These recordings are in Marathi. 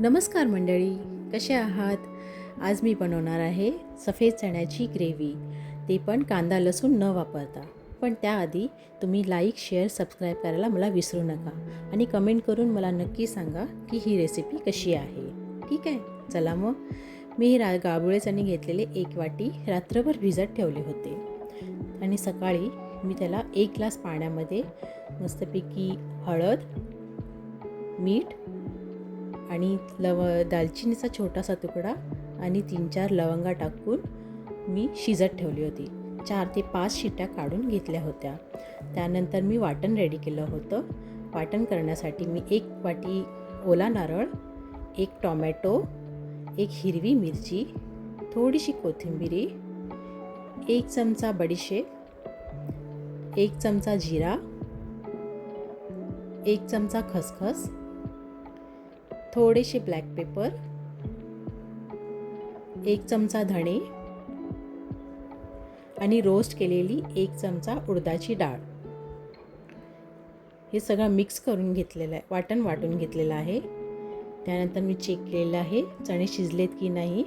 नमस्कार मंडळी कसे आहात? आज मी बनवणार आहे सफेद चण्याची ग्रेव्ही. ते पण कांदा लसूण न वापरता. पण त्याआधी तुम्ही लाईक शेअर सबस्क्राईब करायला मला विसरू नका आणि कमेंट करून मला नक्की सांगा की ही रेसिपी कशी आहे. ठीक आहे? चला मग. मी रा गाबुळे चणे घेतलेले एक वाटी रात्रभर भिजत ठेवले होते. आणि सकाळी मी त्याला एक ग्लास पाण्यामध्ये मस्तपैकी हळद मीठ आणि लव दालचिनीचा छोटासा तुकडा आणि तीन चार लवंगा टाकून मी शिजत ठेवली होती. चार ते पाच शिट्ट्या काढून घेतल्या होत्या. त्यानंतर मी वाटण रेडी केलं होतं. वाटण करण्यासाठी मी एक वाटी ओला नारळ एक टॉमॅटो एक हिरवी मिरची थोडीशी कोथिंबिरी एक चमचा बडीशेप एक चमचा जिरा एक चमचा खसखस थोडेसे ब्लॅक पेपर एक चमचा धणे आणि रोस्ट केलेली एक चमचा उडदाची डाळ. हे सगळं मिक्स करून घेतलेलं आहे वाटण वाटून घेतलेलं आहे. त्यानंतर मी चेक केलेलं आहे चणे शिजलेत की नाही?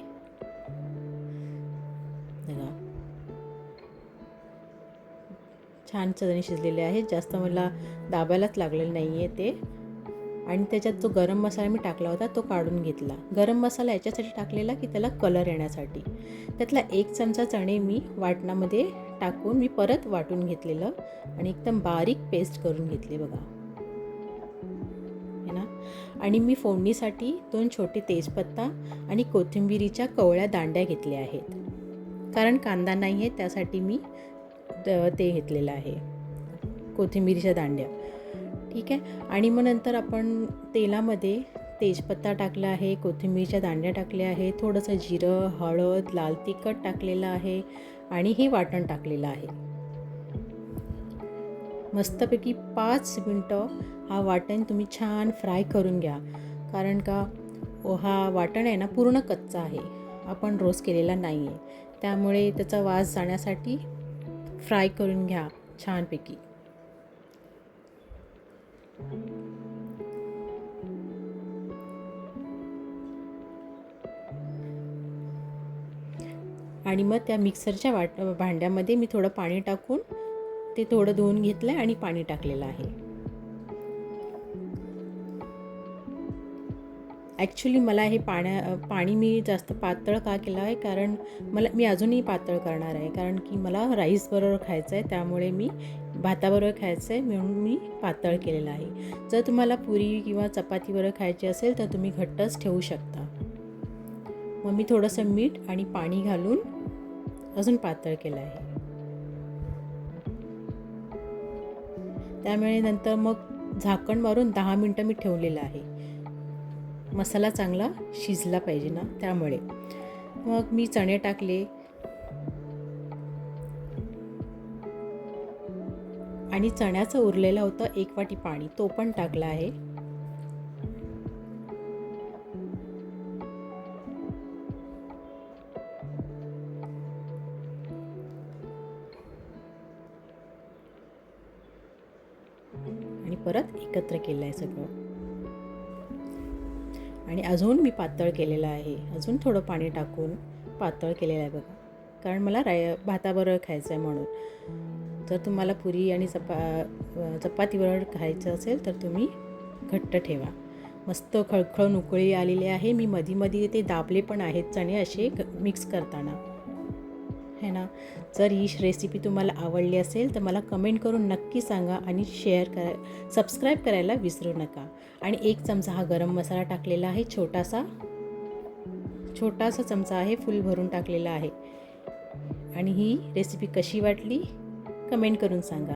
छान चणे शिजलेले आहेत जास्त मला दाबायलाच लागलेलं नाही आहे ते. आणि त्याच्यात जो गरम मसाला मी टाकला होता तो काढून घेतला. गरम मसाला याच्यासाठी टाकलेला की त्याला कलर येण्यासाठी. त्यातला एक चमचा चणे मी वाटणामध्ये टाकून मी परत वाटून घेतलेलं आणि एकदम बारीक पेस्ट करून घेतली बघा. है ना? आणि मी फोडणीसाठी दोन छोटे तेजपत्ता आणि कोथिंबिरीच्या कवळ्या दांड्या घेतल्या आहेत. कारण कांदा नाही आहे त्यासाठी मी ते घेतलेलं आहे. कोथिंबिरीच्या दांड्या. ठीक आहे? आणि मग नंतर आपण तेलामध्ये तेजपत्ता टाकला आहे कोथिंबीरच्या दांड्या टाकल्या आहे थोडंसं जिरं हळद लाल तिखट टाकलेलं आहे आणि हे वाटण टाकलेलं आहे. मस्तपैकी पाच मिनटं हा वाटण तुम्ही छान फ्राय करून घ्या. कारण का हा वाटण आहे ना पूर्ण कच्चा आहे. आपण रोज केलेला नाही आहे त्यामुळे त्याचा वास जाण्यासाठी फ्राय करून घ्या छानपैकी. आणि मग त्या मिक्सरच्या वाट भांड्यामध्ये मी थोडं पाणी टाकून ते थोडं धुवून घेतलं आहे आणि पाणी टाकलेलं आहे. ॲक्च्युली मला हे पाण्या पाणी मी जास्त पातळ का केलं आहे? कारण मला मी अजूनही पातळ करणार आहे. कारण की मला राईसबरोबर खायचं आहे त्यामुळे मी भाताबरोबर खायचं आहे म्हणून मी पातळ केलेलं आहे. जर तुम्हाला पुरी किंवा चपातीबरोबर खायची असेल तर तुम्ही घट्टच ठेवू शकता. मग मी थोडंसं मीठ आणि पाणी घालून अजून पातळ केलं आहे. त्यामुळे नंतर मग झाकण मारून दहा मिनटं मी ठेवलेलं आहे. मसाला चांगला शिजला पाहिजे ना त्यामुळे. मग मी चणे टाकले आणि चण्याचं उरलेलं होतं एक वाटी पाणी. तो पण टाकला आहे. आणि परत एकत्र केलं आहे सगळं. आणि अजून मी पातळ केलेलं आहे. अजून थोडं पाणी टाकून पातळ केलेलं आहे बघा. कारण मला राय भाताबरोबर खायचं आहे म्हणून. जर तुम्हाला पुरी आणि चपा चपातीबरोबर खायचं असेल तर तुम्ही घट्ट ठेवा. मस्त खळखळून उकळी आलेली आहे. मी मधी मध्ये ते दाबले पण आहेत चणे असे मिक्स करताना. है ना? जर ही रेसिपी तुम्हाला आवडली असेल तर मला कमेंट करून नक्की सांगा आणि शेअर करा सबस्क्राईब करायला विसरू नका. आणि एक चमचा हा गरम मसाला टाकलेला आहे छोटासा. छोटासा चमचा आहे फुल भरून टाकलेला आहे. आणि ही रेसिपी कशी वाटली? कमेंट करून सांगा.